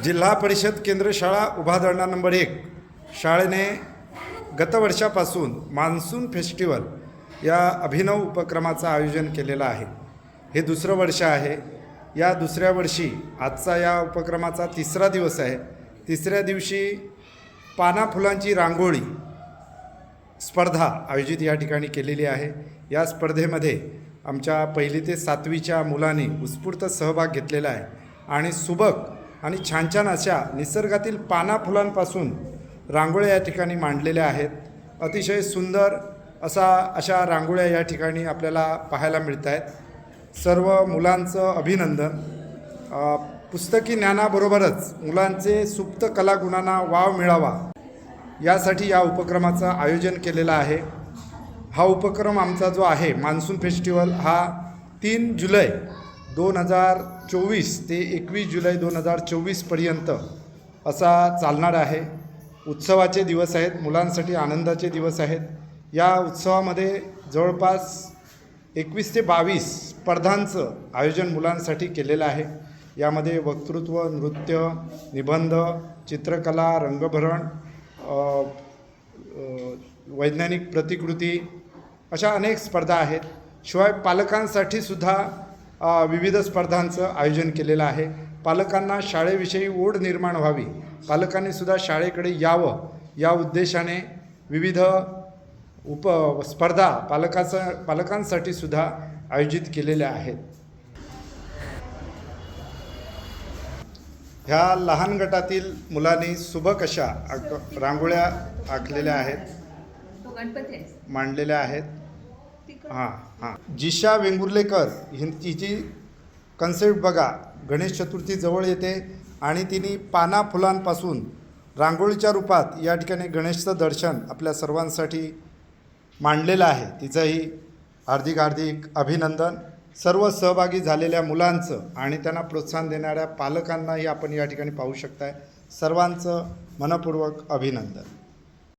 जिल्हा परिषद केंद्र शाळा उभाधरणा नंबर एक. शाळेने गतवर्षापासून मान्सून फेस्टिवल या अभिनव उपक्रमाचं आयोजन केलेलं आहे. हे दुसरं वर्ष आहे. या दुसऱ्या वर्षी आजचा या उपक्रमाचा तिसरा दिवस आहे. तिसऱ्या दिवशी पाना फुलांची रांगोळी स्पर्धा आयोजित या ठिकाणी केलेली आहे. या स्पर्धेमध्ये आमच्या पहिली ते सातवीच्या मुलांनी उत्स्फूर्त सहभाग घेतलेला आहे. आणि सुबक आणि छान छान अशा निसर्गातील पाना फुलांपासून रांगोळ्या या ठिकाणी मांडलेल्या आहेत. अतिशय सुंदर असा अशा रांगोळ्या या ठिकाणी आपल्याला पाहायला मिळत आहेत सर्व मुलांचं अभिनंदन. पुस्तकी ज्ञानाबरोबरच मुलांचे सुप्त कलागुणांना वाव मिळावा यासाठी या उपक्रमाचं आयोजन केलेलं आहे. हा उपक्रम आमचा जो आहे मान्सून फेस्टिवल हा तीन जुलै दोन हजार चोवीस ते एकवीस जुलै दोन हजार चोवीसपर्यंत असा चालणार आहे. उत्सवाचे दिवस आहेत मुलांसाठी आनंदाचे दिवस आहेत. या उत्सवामध्ये जवळपास एकवीस ते बावीस स्पर्धांचं आयोजन मुलांसाठी केलेलं आहे. यामध्ये वक्तृत्व नृत्य निबंध चित्रकला रंगभरण वैज्ञानिक प्रतिकृती अशा अनेक स्पर्धा आहेत. शिवाय पालकांसाठी सुद्धा विविध स्पर्धांचं आयोजन केलेलं आहे. पालकांना शाळेविषयी ओढ निर्माण व्हावी. पालकांनी सुद्धा शाळेकडे यावं. या उद्देशाने विविध उप स्पर्धा पालकाचं पालकांसाठी सुद्धा आयोजित केलेल्या आहेत. ह्या लहान गटातील मुलांनी सुबक अशा आक रांगोळ्या आखलेल्या आहेत? मांडलेल्या आहेत. हां हां. जिशा वेंगुर्लेकर हिची तिची कन्सेप्ट बघा. गणेश चतुर्थी जवळ येते आणि तिने पाना फुलांपासून रांगोळीच्या रूपात या ठिकाणी गणेशचं दर्शन आपल्या सर्वांसाठी मांडलेलं आहे. तिचंही हार्दिक हार्दिक अभिनंदन. सर्व सहभागी झालेल्या मुलांचं आणि त्यांना प्रोत्साहन देणाऱ्या पालकांनाही आपण या ठिकाणी पाहू शकताय. सर्वांचं मनपूर्वक अभिनंदन.